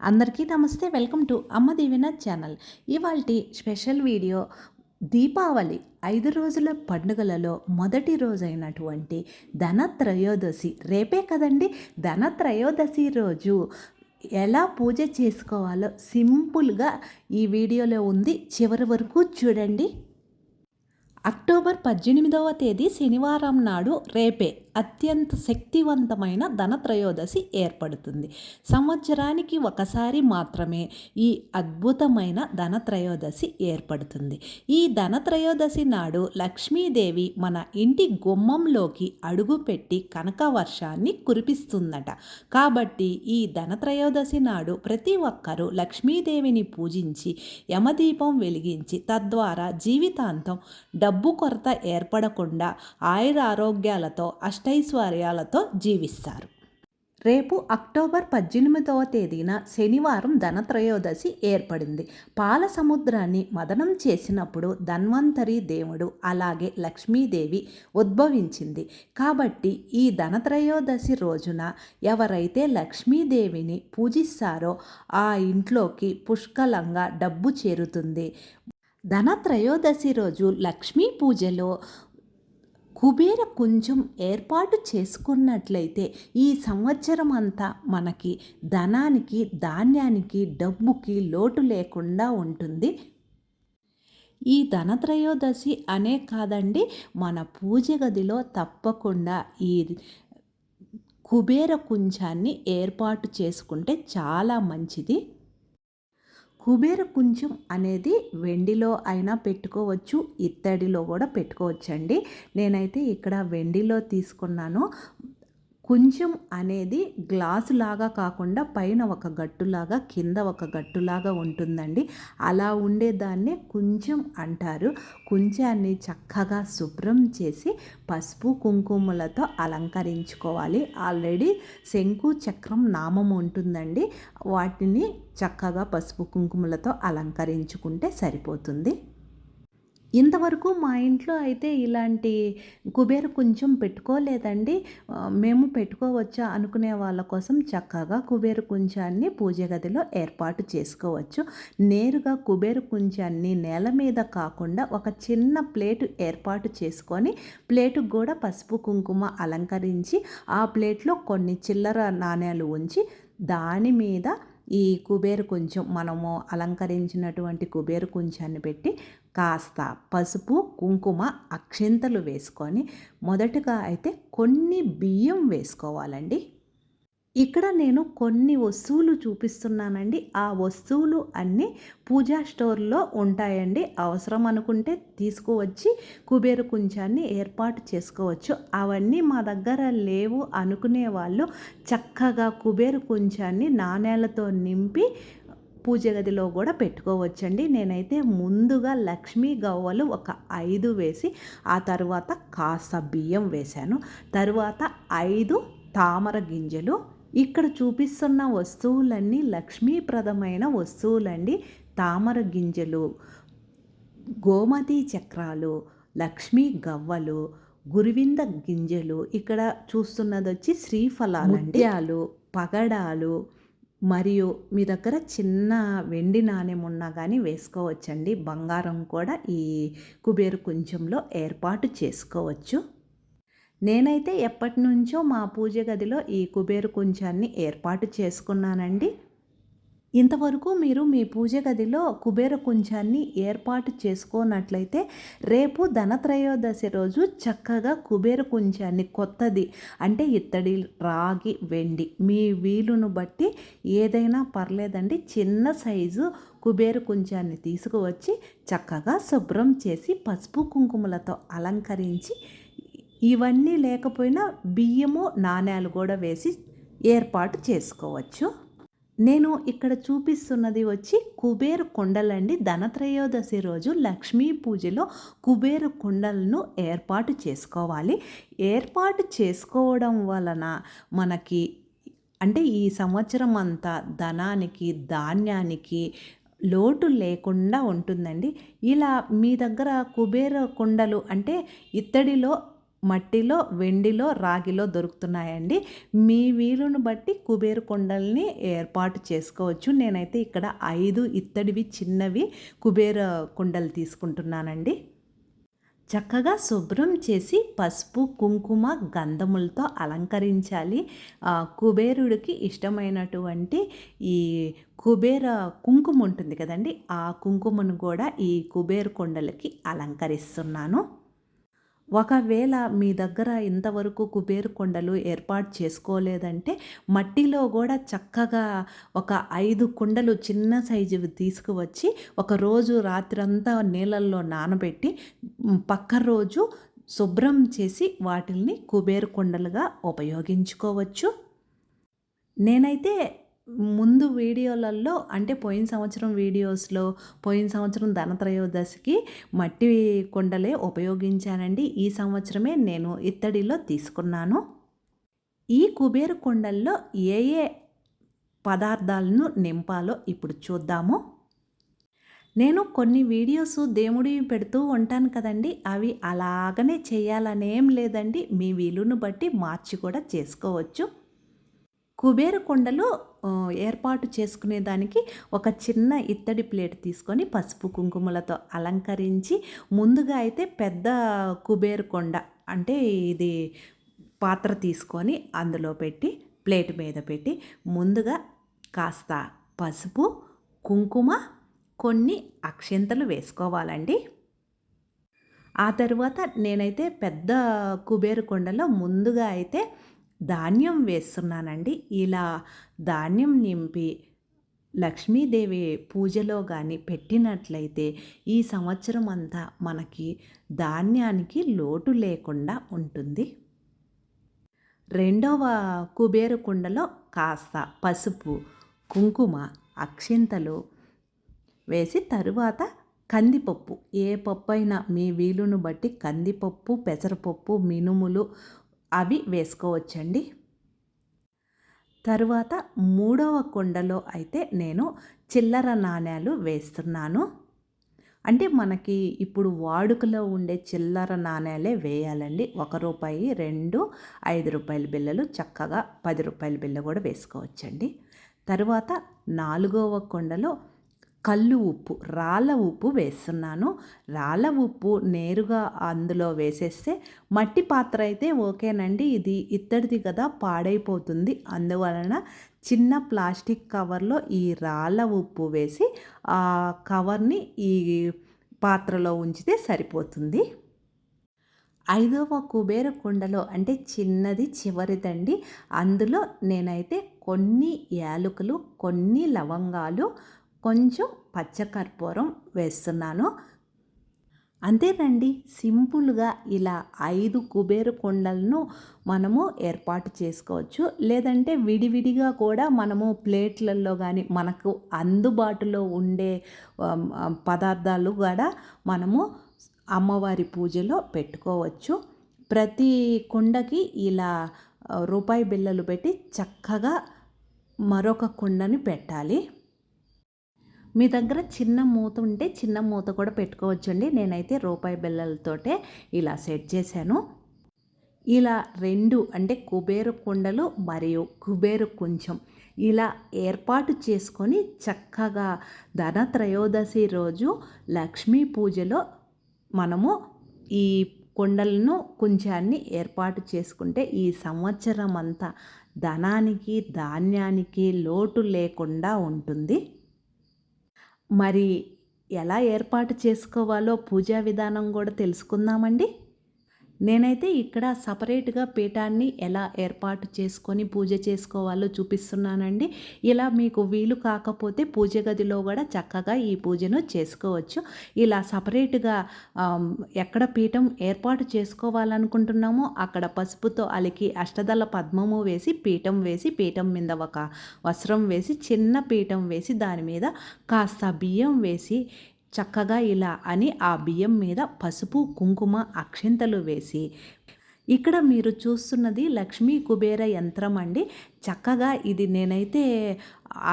అందరికీ నమస్తే welcome to Amma Deevena channel. ఇవాళ స్పెషల్ వీడియో దీపావళి ఐదు రోజుల పండుగలలో మొదటి రోజైనటువంటి ధనత్రయోదశి. రేపే కదండి ధనత్రయోదశి రోజు ఎలా పూజ చేసుకోవాలో సింపుల్గా ఈ వీడియోలో ఉంది. చివరి వరకు చూడండి. అక్టోబర్ పద్దెనిమిదవ తేదీ శనివారం నాడు రేపే. అత్యంత శక్తివంతమైన ధనత్రయోదశి ఏర్పడుతుంది. సంవత్సరానికి ఒకసారి మాత్రమే ఈ అద్భుతమైన ధనత్రయోదశి ఏర్పడుతుంది. ఈ ధనత్రయోదశి నాడు లక్ష్మీదేవి మన ఇంటి గుమ్మంలోకి అడుగుపెట్టి కనక వర్షాన్ని కురిపిస్తుందట. కాబట్టి ఈ ధనత్రయోదశి నాడు ప్రతి ఒక్కరూ లక్ష్మీదేవిని పూజించి యమదీపం వెలిగించి తద్వారా జీవితాంతం డబ్బు కొరత ఏర్పడకుండా ఆయుర ఆరోగ్యాలతో అష్టైశ్వర్యాలతో జీవిస్తారు. రేపు అక్టోబర్ పద్దెనిమిదవ తేదీన శనివారం ధనత్రయోదశి ఏర్పడింది. పాల సముద్రాన్ని మదనం చేసినప్పుడు ధన్వంతరి దేవుడు అలాగే లక్ష్మీదేవి ఉద్భవించింది. కాబట్టి ఈ ధనత్రయోదశి రోజున ఎవరైతే లక్ష్మీదేవిని పూజిస్తారో ఆ ఇంట్లోకి పుష్కలంగా డబ్బు చేరుతుంది. ధనత్రయోదశి రోజు లక్ష్మీ పూజలో కుబేర కుంజం ఏర్పాటు చేసుకున్నట్లయితే ఈ సంవత్సరం అంతా మనకి ధనానికి ధాన్యానికి డబ్బుకి లోటు లేకుండా ఉంటుంది. ఈ ధనత్రయోదశి అనే కాదండి మన పూజ గదిలో తప్పకుండా ఈ కుబేర కుంచాన్ని ఏర్పాటు చేసుకుంటే చాలా మంచిది. కుబేర కుంచం అనేది వెండిలో అయినా పెట్టుకోవచ్చు ఇత్తడిలో కూడా పెట్టుకోవచ్చండి. నేనైతే ఇక్కడ వెండిలో తీసుకున్నాను. కొంచెం అనేది గ్లాసు లాగా కాకుండా పైన ఒక గట్టులాగా కింద ఒక గట్టులాగా ఉంటుందండి. అలా ఉండేదాన్నే కొంచెం అంటారు. కొంచాన్ని చక్కగా శుభ్రం చేసి పసుపు కుంకుమలతో అలంకరించుకోవాలి. ఆల్రెడీ శంకు చక్రం నామం ఉంటుందండి. వాటిని చక్కగా పసుపు కుంకుమలతో అలంకరించుకుంటే సరిపోతుంది. ఇంతవరకు మా ఇంట్లో అయితే ఇలాంటి కుబేర కుంచెం పెట్టుకోలేదండి. మేము పెట్టుకోవచ్చా అనుకునే వాళ్ళ కోసం చక్కగా కుబేర కుంచాన్ని పూజ గదిలో ఏర్పాటు చేసుకోవచ్చు. నేరుగా కుబేర కుంచాన్ని నేల మీద కాకుండా ఒక చిన్న ప్లేటు ఏర్పాటు చేసుకొని ప్లేటు కూడా పసుపు కుంకుమ అలంకరించి ఆ ప్లేట్లో కొన్ని చిల్లర నాణ్యాలు ఉంచి దాని మీద ఈ కుబేరు కొంచెం మనము అలంకరించినటువంటి కుబేరు కొంచాన్ని పెట్టి కాస్త పసుపు కుంకుమ అక్షింతలు వేసుకొని మొదటగా అయితే కొన్ని బియ్యం వేసుకోవాలండి. ఇక్కడ నేను కొన్ని వస్తువులు చూపిస్తున్నానండి. ఆ వస్తువులు అన్నీ పూజా స్టోర్లో ఉంటాయండి. అవసరం అనుకుంటే తీసుకువచ్చి. కుబేర కుంచాన్ని ఏర్పాటు చేసుకోవచ్చు. అవన్నీ మా దగ్గర లేవు అనుకునే వాళ్ళు చక్కగా కుబేర కుంచాన్ని నాణేలతో నింపి పూజ గదిలో కూడా పెట్టుకోవచ్చండి. నేనైతే ముందుగా లక్ష్మీ గవ్వలు ఒక ఐదు వేసి ఆ తర్వాత కాస్త బియ్యం వేశాను. తరువాత ఐదు తామర గింజలు ఇక్కడ చూపిస్తున్న వస్తువులన్నీ లక్ష్మీప్రదమైన వస్తువులండి. తామర గింజలు గోమతి చక్రాలు లక్ష్మీ గవ్వలు గురువింద గింజలు ఇక్కడ చూస్తున్నది వచ్చి శ్రీఫలాలు అండ్యాలు పగడాలు మరియు మీ దగ్గర చిన్న వెండి నాణ్యం ఉన్నా కానీ వేసుకోవచ్చండి. బంగారం కూడా ఈ కుబేరు కుంచంలో ఏర్పాటు చేసుకోవచ్చు. నేనైతే ఎప్పటి నుంచో మా పూజ గదిలో ఈ కుబేరు కుంచాన్ని ఏర్పాటు చేసుకున్నానండి. ఇంతవరకు మీరు మీ పూజ గదిలో కుబేర కుంచాన్ని ఏర్పాటు చేసుకోనట్లయితే రేపు ధనత్రయోదశి రోజు చక్కగా కుబేర కుంచాన్ని కొత్తది అంటే ఇత్తడి రాగి వెండి మీ వీలును బట్టి ఏదైనా పర్లేదండి. చిన్న సైజు కుబేర కుంచాన్ని తీసుకువచ్చి చక్కగా శుభ్రం చేసి పసుపు కుంకుమలతో అలంకరించి ఇవన్నీ లేకపోయినా బియ్యము నాణ్యాలు కూడా వేసి ఏర్పాటు చేసుకోవచ్చు. నేను ఇక్కడ చూపిస్తున్నది వచ్చి కుబేర కొండలండి. ధనత్రయోదశి రోజు లక్ష్మీ పూజలో కుబేర కుండలను ఏర్పాటు చేసుకోవాలి. ఏర్పాటు చేసుకోవడం వలన మనకి అంటే ఈ సంవత్సరం అంతా ధనానికి ధాన్యానికి లోటు లేకుండా ఉంటుందండి. ఇలా మీ దగ్గర కుబేర కుండలు అంటే ఇత్తడిలో మట్టిలో వెండిలో రాగిలో దొరుకుతున్నాయండి. మీ వీలును బట్టి కుబేరు కుండల్ని ఏర్పాటు చేసుకోవచ్చు. నేనైతే ఇక్కడ ఐదు ఇత్తడివి చిన్నవి కుబేర కుండలు తీసుకుంటున్నానండి. చక్కగా శుభ్రం చేసి పసుపు కుంకుమ గంధములతో అలంకరించాలి. కుబేరుడికి ఇష్టమైనటువంటి ఈ కుబేర కుంకుమ ఉంటుంది కదండి ఆ కుంకుమను కూడా ఈ కుబేర కొండలకి అలంకరిస్తున్నాను. ఒకవేళ మీ దగ్గర ఇంతవరకు కుబేరు కొండలు ఏర్పాటు చేసుకోలేదంటే మట్టిలో కూడా చక్కగా ఒక ఐదు కుండలు చిన్న సైజువి తీసుకువచ్చి ఒక రోజు రాత్రంతా నీళ్ళల్లో నానబెట్టి పక్క రోజు శుభ్రం చేసి వాటిల్ని కుబేరు కొండలుగా ఉపయోగించుకోవచ్చు. నేనైతే ముందు వీడియోలలో అంటే పోయిన సంవత్సరం వీడియోస్లో పోయిన సంవత్సరం ధనత్రయోదశికి మట్టి కొండలే ఉపయోగించానండి. ఈ సంవత్సరమే నేను ఇత్తడిలో తీసుకున్నాను. ఈ కుబేర కొండల్లో ఏ ఏ పదార్థాలను నింపాలో ఇప్పుడు చూద్దాము. నేను కొన్ని వీడియోస్ దేవుడి పెడుతూ ఉంటాను కదండి. అవి అలాగనే చేయాలనేం లేదండి. మీ వీలును బట్టి మార్చి కూడా చేసుకోవచ్చు. కుబేర కొండలో ఏర్పాటు చేసుకునేదానికి ఒక చిన్న ఇత్తడి ప్లేట్ తీసుకొని పసుపు కుంకుమలతో అలంకరించి ముందుగా అయితే పెద్ద కుబేర కొండ అంటే ఇది పాత్ర తీసుకొని అందులో పెట్టి ప్లేట్ మీద పెట్టి ముందుగా కాస్త పసుపు కుంకుమ కొన్ని అక్షంతలు వేసుకోవాలండి. ఆ తర్వాత నేనైతే పెద్ద కుబేరు కొండలో ముందుగా అయితే ధాన్యం వేస్తున్నానండి. ఇలా ధాన్యం నింపి లక్ష్మీదేవి పూజలో కానీ పెట్టినట్లయితే ఈ సంవత్సరం అంతా మనకి ధాన్యానికి లోటు లేకుండా ఉంటుంది. రెండవ కుబేర కుండలో కాస్త పసుపు కుంకుమ అక్షింతలు వేసి తరువాత కందిపప్పు. ఏ పప్పు అయినా మీ వీలును బట్టి కందిపప్పు పెసరపప్పు మినుములు అవి వేసుకోవచ్చండి. తరువాత మూడవ కుండలో అయితే నేను చిల్లర నాణ్యాలు వేస్తున్నాను. అంటే మనకి ఇప్పుడు వాడుకలో ఉండే చిల్లర నాణ్యాలే వేయాలండి. ఒక రూపాయి రెండు ఐదు రూపాయల బిల్లలు చక్కగా పది రూపాయల బిల్ల కూడా వేసుకోవచ్చండి. తరువాత నాలుగవ కొండలో కళ్ళు ఉప్పు రాళ్ళ ఉప్పు వేస్తున్నాను. రాళ్ళ ఉప్పు నేరుగా అందులో వేసేస్తే మట్టి పాత్ర అయితే ఓకేనండి. ఇది ఇత్తడిది కదా పాడైపోతుంది. అందువలన చిన్న ప్లాస్టిక్ కవర్లో ఈ రాళ్ళ ఉప్పు వేసి ఆ కవర్ని ఈ పాత్రలో ఉంచితే సరిపోతుంది. ఐదవ కుబేర కుండలో అంటే చిన్నది చివరిదండి. అందులో నేనైతే కొన్ని యాలకులు కొన్ని లవంగాలు కొంచెం పచ్చకర్పూరం వేస్తున్నాను. అంతేనండి సింపుల్గా ఇలా ఐదు కుబేరు కుండలను మనము ఏర్పాటు చేసుకోవచ్చు. లేదంటే విడివిడిగా కూడా మనము ప్లేట్లలో కానీ మనకు అందుబాటులో ఉండే పదార్థాలు కూడా మనము అమ్మవారి పూజలో పెట్టుకోవచ్చు. ప్రతి కుండకి ఇలా రూపాయి బిళ్ళలు పెట్టి చక్కగా మరొక కుండని పెట్టాలి. మీ దగ్గర చిన్న మూత ఉంటే చిన్న మూత కూడా పెట్టుకోవచ్చండి. నేనైతే రూపాయి బిళ్ళలతోటే ఇలా సెట్ చేశాను. ఇలా రెండు అంటే కుబేరు కుండలు మరియు కుబేరు కొంచెం ఇలా ఏర్పాటు చేసుకొని చక్కగా ధన త్రయోదశి రోజు లక్ష్మీ పూజలో మనము ఈ కొండలను కొంచాన్ని ఏర్పాటు చేసుకుంటే ఈ సంవత్సరం అంతా ధనానికి ధాన్యానికి లోటు లేకుండా ఉంటుంది. మరి ఎలా ఏర్పాటు చేసుకోవాలో పూజా విధానం కూడా తెలుసుకుందామండి. నేనైతే ఇక్కడ సపరేట్గా పీఠాన్ని ఎలా ఏర్పాటు చేసుకొని పూజ చేసుకోవాలో చూపిస్తున్నానండి. ఇలా మీకు వీలు కాకపోతే పూజ గదిలో కూడా చక్కగా ఈ పూజను చేసుకోవచ్చు. ఇలా సపరేట్గా ఎక్కడ పీఠం ఏర్పాటు చేసుకోవాలనుకుంటున్నామో అక్కడ పసుపుతో అలికి అష్టదళ పద్మము వేసి పీఠం వేసి పీఠం మీద ఒక వస్త్రం వేసి చిన్న పీఠం వేసి దాని మీద కాస్త బియ్యం వేసి చక్కగా ఇలా అని ఆ బియ్యం మీద పసుపు కుంకుమ అక్షింతలు వేసి ఇక్కడ మీరు చూస్తున్నది లక్ష్మీ కుబేర యంత్రం అండి. చక్కగా ఇది నేనైతే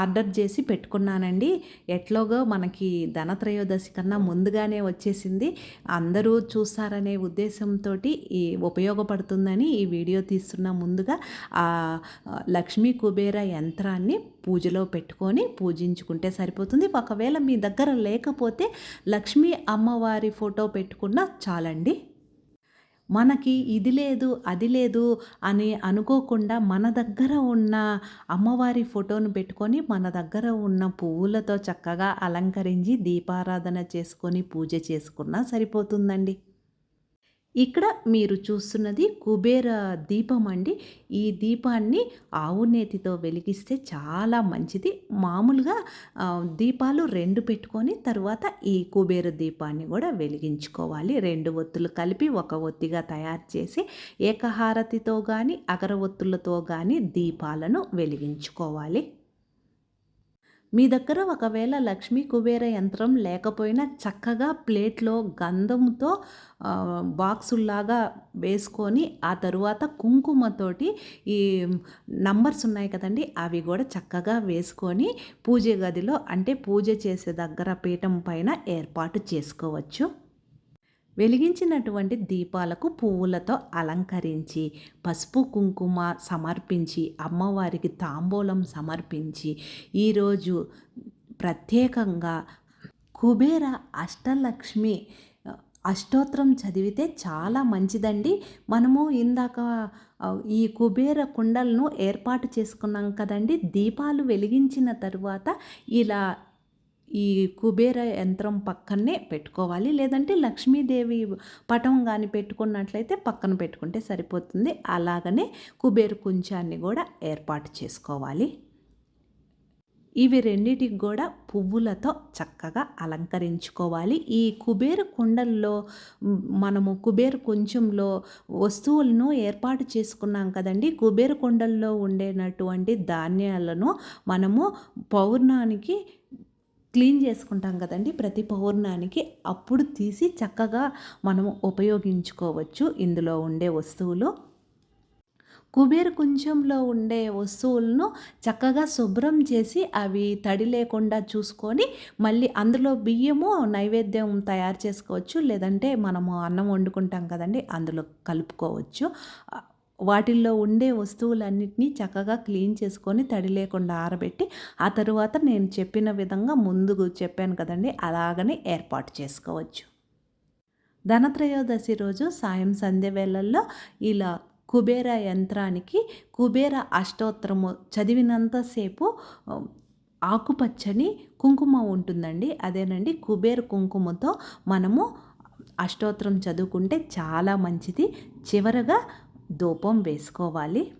ఆర్డర్ చేసి పెట్టుకున్నానండి. ఎట్లాగో మనకి ధనత్రయోదశి కన్నా ముందుగానే వచ్చేసింది. అందరూ చూస్తారనే ఉద్దేశంతో ఈ ఉపయోగపడుతుందని ఈ వీడియో తీస్తున్న ముందుగా ఆ లక్ష్మీ కుబేర యంత్రాన్ని పూజలో పెట్టుకొని పూజించుకుంటే సరిపోతుంది. ఒకవేళ మీ దగ్గర లేకపోతే లక్ష్మీ అమ్మవారి ఫోటో పెట్టుకున్నా చాలండి. మనకి ఇది లేదు అది లేదు అని అనుకోకుండా మన దగ్గర ఉన్న అమ్మవారి ఫోటోను పెట్టుకొని మన దగ్గర ఉన్న పువ్వులతో చక్కగా అలంకరించి దీపారాధన చేసుకొని పూజ చేసుకున్నా సరిపోతుందండి. ఇక్కడ మీరు చూస్తున్నది కుబేర దీపం అండి. ఈ దీపాన్ని ఆవు నేతితో వెలిగిస్తే చాలా మంచిది. మామూలుగా దీపాలు రెండు పెట్టుకొని తర్వాత ఈ కుబేర దీపాన్ని కూడా వెలిగించుకోవాలి. రెండు ఒత్తులు కలిపి ఒక ఒత్తిగా తయారు చేసి ఏకహారతితో కానీ అగరవత్తులతో కానీ దీపాలను వెలిగించుకోవాలి. మీ దగ్గర ఒకవేళ లక్ష్మీ కుబేర యంత్రం లేకపోయినా చక్కగా ప్లేట్లో గంధంతో బాక్సుల్లాగా వేసుకొని ఆ తరువాత కుంకుమతోటి ఈ నంబర్స్ ఉన్నాయి కదండి అవి కూడా చక్కగా వేసుకొని పూజ గదిలో అంటే పూజ చేసే దగ్గర పీఠం పైన ఏర్పాటు చేసుకోవచ్చు. వెలిగించినటువంటి దీపాలకు పువ్వులతో అలంకరించి పసుపు కుంకుమ సమర్పించి అమ్మవారికి తాంబూలం సమర్పించి ఈరోజు ప్రత్యేకంగా కుబేర అష్టలక్ష్మి అష్టోత్తరం చదివితే చాలా మంచిదండి. మనము ఇందాక ఈ కుబేర కుండలను ఏర్పాటు చేసుకున్నాం కదండి. దీపాలు వెలిగించిన తరువాత ఇలా ఈ కుబేర యంత్రం పక్కనే పెట్టుకోవాలి. లేదంటే లక్ష్మీదేవి పటం కానీ పెట్టుకున్నట్లయితే పక్కన పెట్టుకుంటే సరిపోతుంది. అలాగనే కుబేర కుంచాన్ని కూడా ఏర్పాటు చేసుకోవాలి. ఇవి రెండిటికి కూడా పువ్వులతో చక్కగా అలంకరించుకోవాలి. ఈ కుబేర కుండల్లో మనము కుబేర కొంచెంలో వస్తువులను ఏర్పాటు చేసుకున్నాం కదండి. కుబేర కుండల్లో ఉండేటటువంటి ధాన్యాలను మనము పౌర్ణానికి క్లీన్ చేసుకుంటాం కదండి. ప్రతి పౌర్ణానికి అప్పుడు తీసి చక్కగా మనం ఉపయోగించుకోవచ్చు ఇందులో ఉండే వస్తువులు. కుబేర కుంచంలో ఉండే వస్తువులను చక్కగా శుభ్రం చేసి అవి తడి లేకుండా చూసుకొని మళ్ళీ అందులో బియ్యము నైవేద్యం తయారు చేసుకోవచ్చు. లేదంటే మనము అన్నం వండుకుంటాం కదండి అందులో కలుపుకోవచ్చు. వాటిల్లో ఉండే వస్తువులన్నిటినీ చక్కగా క్లీన్ చేసుకొని తడి లేకుండా ఆరబెట్టి ఆ తరువాత నేను చెప్పిన విధంగా ముందుకు చెప్పాను కదండి అలాగనే ఏర్పాటు చేసుకోవచ్చు. ధనత్రయోదశి రోజు సాయం సంధ్య వేళల్లో ఇలా కుబేర యంత్రానికి కుబేర అష్టోత్తరము చదివినంతసేపు ఆకుపచ్చని కుంకుమ ఉంటుందండి అదేనండి కుబేర కుంకుమతో మనము అష్టోత్తరం చదువుకుంటే చాలా మంచిది. చివరగా ధూపం వేసుకోవాలి.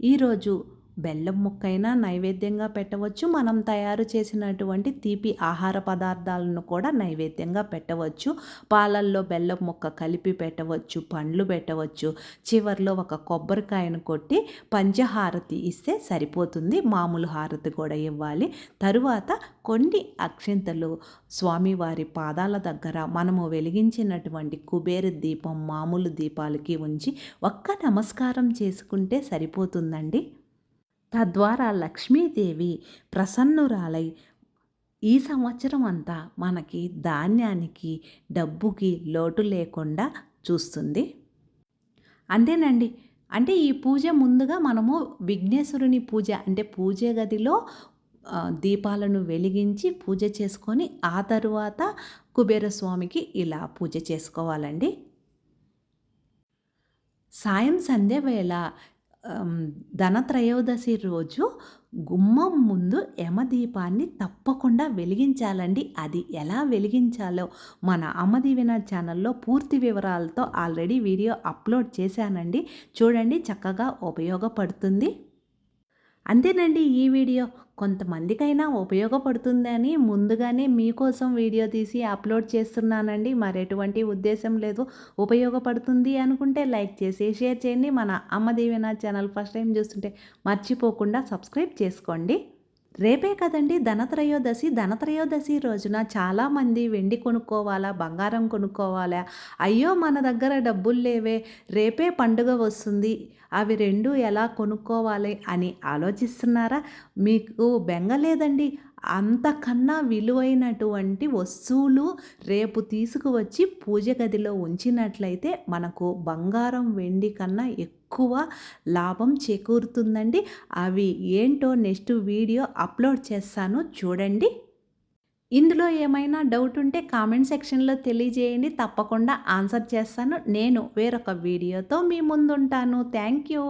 ఈరోజు బెల్లం ముక్కైనా నైవేద్యంగా పెట్టవచ్చు. మనం తయారు చేసినటువంటి తీపి ఆహార పదార్థాలను కూడా నైవేద్యంగా పెట్టవచ్చు. పాలల్లో బెల్లం ముక్క కలిపి పెట్టవచ్చు పండ్లు పెట్టవచ్చు. చివరిలో ఒక కొబ్బరికాయను కొట్టి పంచహారతి ఇస్తే సరిపోతుంది. మామూలు హారతి కూడా ఇవ్వాలి. తరువాత కొన్ని అక్షింతలు స్వామివారి పాదాల దగ్గర మనము వెలిగించినటువంటి కుబేర దీపం మామూలు దీపాలకి ఉంచి ఒక్క నమస్కారం చేసుకుంటే సరిపోతుందండి. తద్వారా లక్ష్మీదేవి ప్రసన్నురాలై ఈ సంవత్సరం అంతా మనకి ధాన్యానికి డబ్బుకి లోటు లేకుండా చూస్తుంది. అంతేనండి. అంటే ఈ పూజ ముందుగా మనము విఘ్నేశ్వరుని పూజ అంటే పూజ గదిలో దీపాలను వెలిగించి పూజ చేసుకొని ఆ తరువాత కుబేరస్వామికి ఇలా పూజ చేసుకోవాలండి. సాయం సంధ్య వేళ ధనత్రయోదశి రోజు గుమ్మం ముందు యమదీపాన్ని తప్పకుండా వెలిగించాలండి. అది ఎలా వెలిగించాలో మన అమదీవిన ఛానల్లో పూర్తి వివరాలతో ఆల్రెడీ వీడియో అప్లోడ్ చేశానండి. చూడండి చక్కగా ఉపయోగపడుతుంది. అంతేనండి ఈ వీడియో. కొంతమందికైనా ఉపయోగపడుతుందని ముందుగానే మీకోసం వీడియో తీసి అప్లోడ్ చేస్తున్నానండి. మరి ఎటువంటి ఉద్దేశం లేదు ఉపయోగపడుతుంది అనుకుంటే లైక్ చేసి షేర్ చేయండి. మన అమ్మ దీవెన ఛానల్ ఫస్ట్ టైం చూస్తుంటే మర్చిపోకుండా సబ్స్క్రైబ్ చేసుకోండి. రేపే కదండి ధనత్రయోదశి ధనత్రయోదశి రోజున చాలామంది వెండి కొనుక్కోవాలా బంగారం కొనుక్కోవాలా? అయ్యో మన దగ్గర డబ్బులు లేవే. రేపే పండుగ వస్తుంది. అవి రెండు ఎలా కొనుక్కోవాలి అని ఆలోచిస్తున్నారా? మీకు బెంగ లేదండి. అంతకన్నా విలువైనటువంటి వస్తువులు రేపు తీసుకువచ్చి పూజ గదిలో ఉంచినట్లయితే మనకు బంగారం వెండి కన్నా ఎక్కువ లాభం చేకూరుతుందండి. అవి ఏంటో నెక్స్ట్ వీడియో అప్లోడ్ చేస్తాను. చూడండి. ఇందులో ఏమైనా డౌట్ ఉంటే కామెంట్ సెక్షన్లో తెలియజేయండి. తప్పకుండా ఆన్సర్ చేస్తాను. నేను వేరొక వీడియోతో మీ ముందుంటాను. Thank you